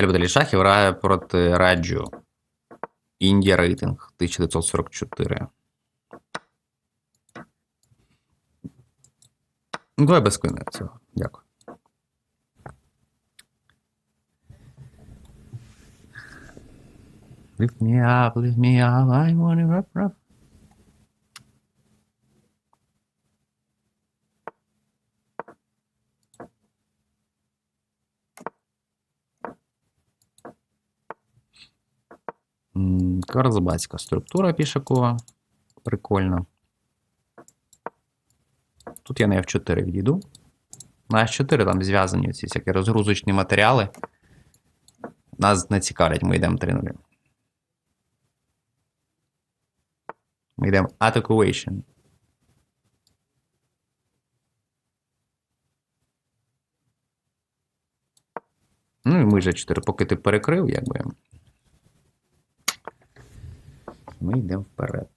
та любителі грає проти Раджу. Індія рейтинг 1944. Ну, давай без квини цього. Дякую. Lift me up, lift me up, I wanna rap, rap. М, Карзбацька структура пішакова. Прикольно. Тут я на F4 відійду. На F4 там зв'язані ці всякі розгрузочні матеріали. Нас не цікавлять, ми йдемо 3-0. Ми йдемо Attackation. Ну і ми вже 4, поки ти перекрив, якби. Ми йдемо вперед.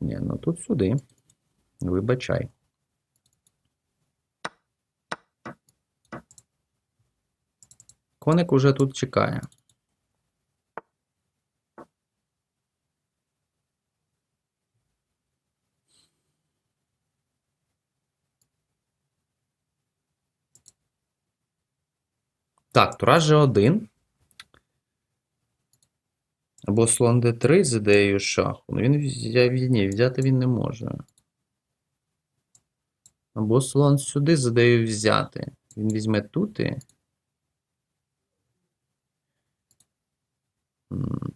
Ні, ну тут сюди. Вибачай. Коник уже тут чекає. Так, Тура G1. Або слон D3 з ідеєю шаху. Ну він ні, взяти він не може. Або слон сюди з ідеєю взяти. Він візьме тут і. М.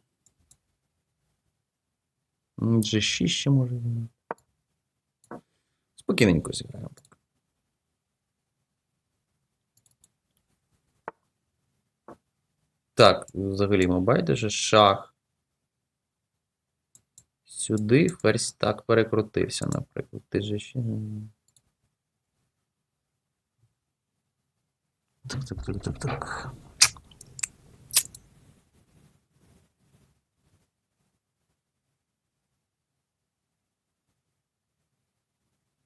М, G6 ще може взяти. Спокійненько зіграємо. Так, взагалі ми байдуже шах. Сюди ферзь так перекрутився, наприклад. Ти же ще. Так, так, так, так, так.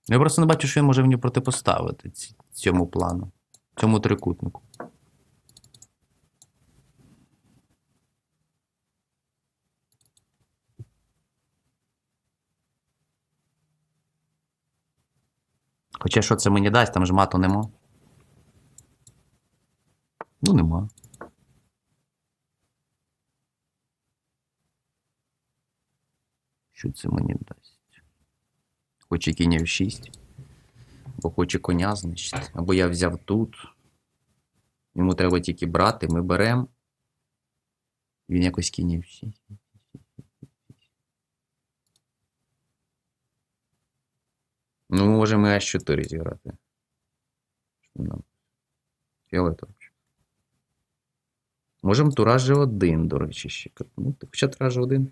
Я просто не бачу, що він може мені протипоставити цьому плану, цьому трикутнику. Хоча що це мені дасть, там ж мату нема. Ну, нема. Що це мені дасть? Хоче кінь в 6. Бо хоче коня знищити. Або я взяв тут. Йому треба тільки брати, ми беремо. Він якось кінь в 6. Ну, ми можемо і H4 зіграти. Нам? Фіолетово. Можемо тура G1, до речі, ще. Ну, хоча тура G1.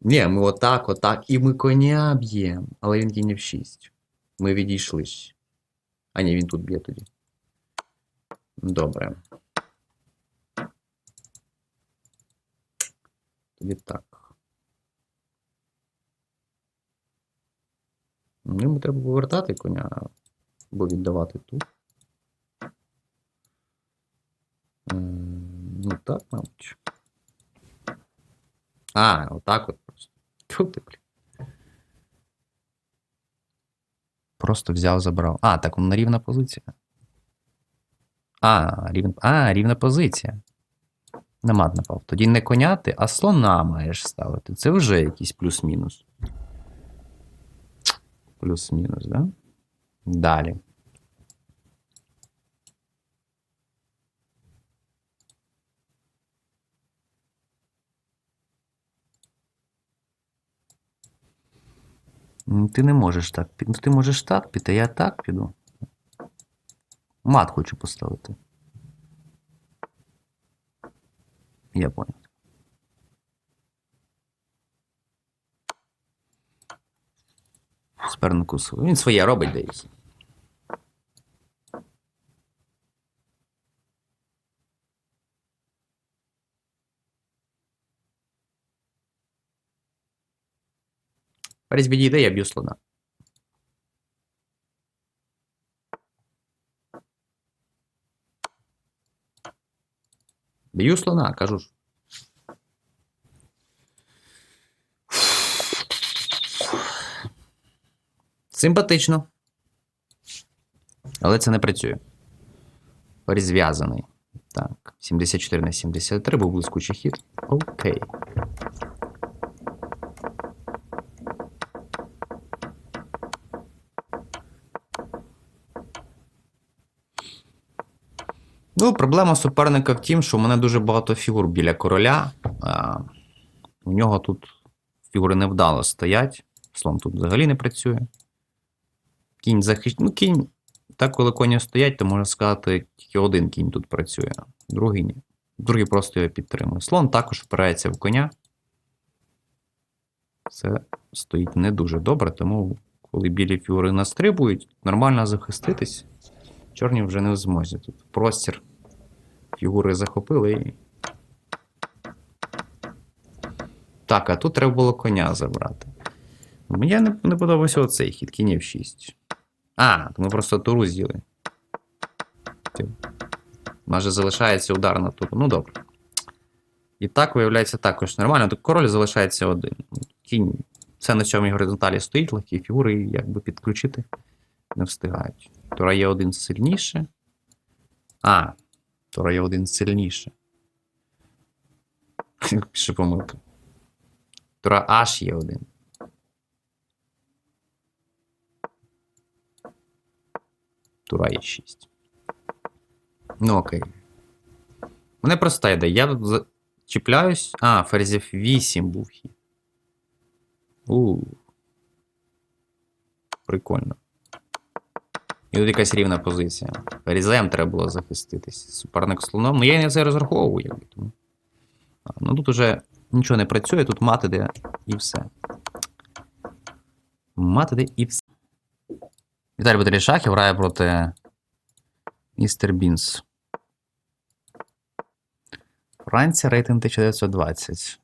Ні, ми отак, отак. І ми коня б'ємо. Але він кінь в 6. Ми відійшли. А ні, він тут б'є тоді. Добре. Тоді так. Ну, Йому треба повертати коня, або віддавати тут. Ем, Ну так, мабуть. А, отак от просто. Тьфу ти, блін. Просто взяв, забрав. А, так воно рівна позиція. А, рівна, а, рівна позиція. На мат напав. Тоді не коняти, а слона маєш ставити. Це вже якийсь плюс-мінус. Плюс-мінус, да? Далі. Ти не можеш так піти. Ну, ти можеш так піти, я так піду. Мат хочу поставити. Я понял. Спернику своє. Він своє робить десь. Перець відійде, я б'ю слона. Б'ю слона, кажу ж. Симпатично. Але це не працює. Розв'язаний. Так, 74 на 73, був блискучий хід. Окей. Ну, проблема суперника в тім, що в мене дуже багато фігур біля короля. А, у нього тут фігури невдало стоять. Слон тут взагалі не працює. Кінь захищ... Ну, кінь. Так, коли коні стоять, то можна сказати, тільки один кінь тут працює, другий ні. Другий просто його підтримує. Слон також впирається в коня. Це стоїть не дуже добре, тому коли білі фігури настрибують, нормально захиститись. Чорні вже не в змозі. Тут простір фігури захопили і. Так, а тут треба було коня забрати. Мені не, не подобався оцей хід, кінь F6. А, ми просто туру з'їли. У залишається удар на туру. Ну добре. І так, виявляється, також нормально. Тут король залишається один. Кінь. Це на цьому горизонталі стоїть, легкі фігури, і якби підключити не встигають. Тура є один сильніше. А, Тура є один сильніше. Ще помилка. Тура аж є один. Тура є 6. Ну, окей. Мене проста ідея. Я тут за- чіпляюсь. А, ферзів 8 був хід. У. Прикольно. І тут якась рівна позиція. Ферзем треба було захиститись. Суперник слоном. Ну я і на це розраховував, якби. Тому. Ну тут уже нічого не працює, тут мати де і все. Мати де і все. Віталій Баталій Шахів грає проти Містер Бінс. Франція рейтинг 1920.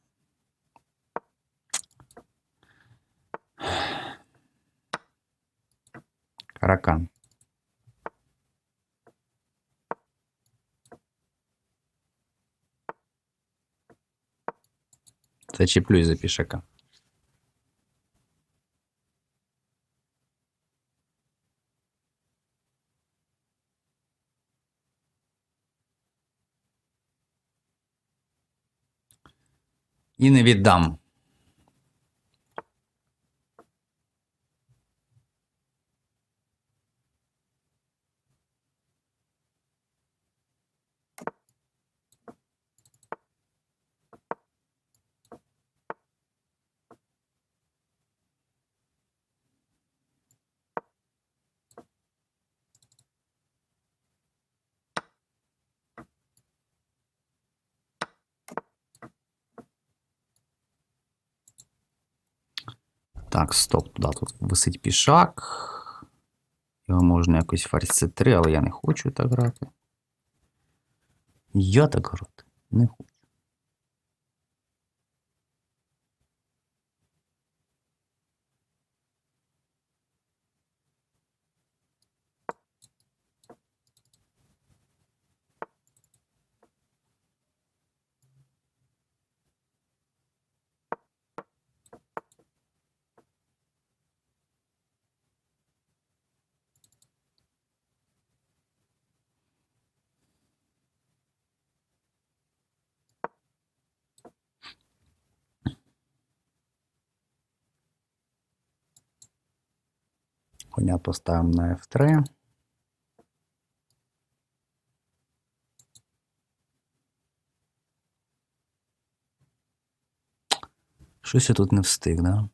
Каракан. Зачеплюсь за пішака. І не віддам. Так, стоп, туди тут висить пішак. Його можна якось ферзь c3, але я не хочу так грати. Я так грати не хочу. Коня поставимо на F3. Щось я тут не встиг, да?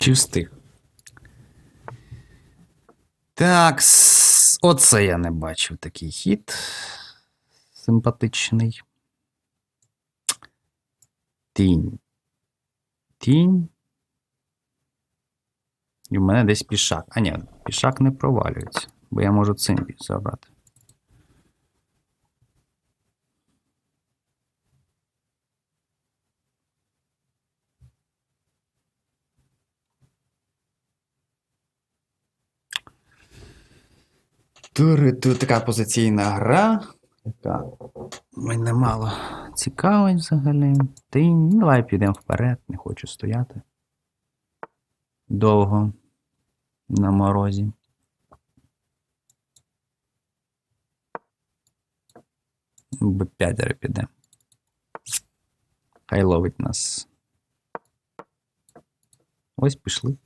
Чи встиг? Так, оце я не бачив такий хід. Симпатичний. Тінь. Тінь. І в мене десь пішак. А ні, пішак не провалюється, бо я можу цим забрати. Тут така позиційна гра, яка мене мало цікавить взагалі. Ти давай підемо вперед, не хочу стояти довго на морозі. Б5 піде. Хай ловить нас. Ось пішли.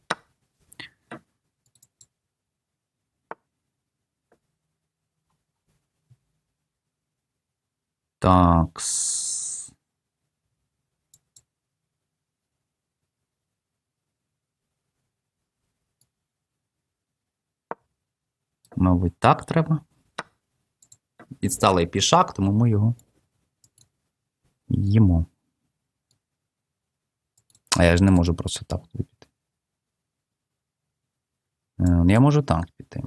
Такс. Мабуть, так треба. Відсталий пішак, тому ми його їмо. А я ж не можу просто так піти. Е, Я можу так піти.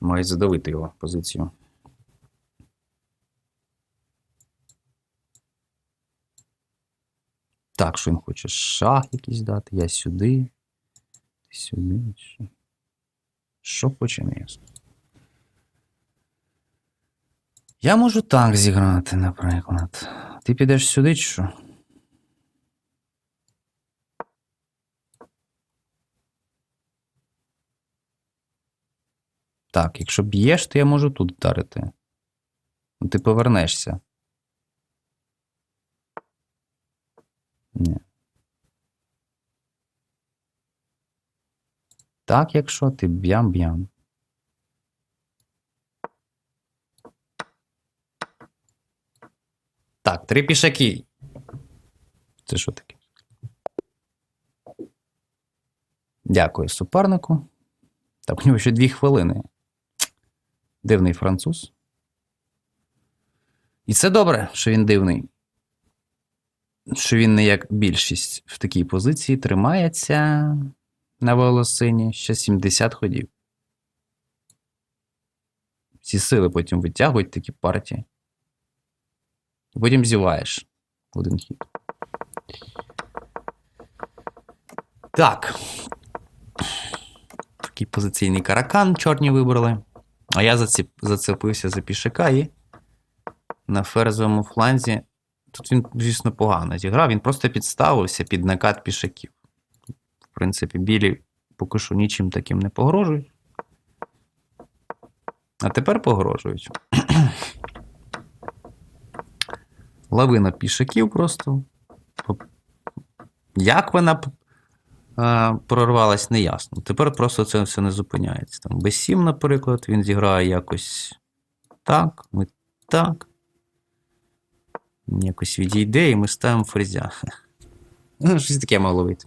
Маю задавити його позицію. Так, що він хоче? Шах якийсь дати. Я сюди. Сюди. Що хоче, не ясно. Я можу так зіграти, наприклад. Ти підеш сюди чи що? Так, якщо б'єш, то я можу тут вдарити. Ну, Ти повернешся. Ні. Так, якщо ти б'ям-б'ям. Так, три пішаки. Це що таке? Дякую супернику. Так, у нього ще дві хвилини. Дивний француз. І це добре, що він дивний. Що він не як більшість в такій позиції тримається на волосині ще 70 ходів. Всі сили потім витягують такі партії. І потім зіваєш один хід. Так. Такий позиційний каракан чорні вибрали. А я зацеп... зацепився за пішака і на ферзовому фланзі. Тут він, звісно, погано зіграв. Він просто підставився під накат пішаків. В принципі, білі поки що нічим таким не погрожують. А тепер погрожують. Лавина пішаків просто. Як вона прорвалась, неясно. Тепер просто це все не зупиняється. Там Б7, наприклад, він зіграє якось так, ми так. Якось відійде, і ми ставимо фрізя. Ну, щось таке могло вийти.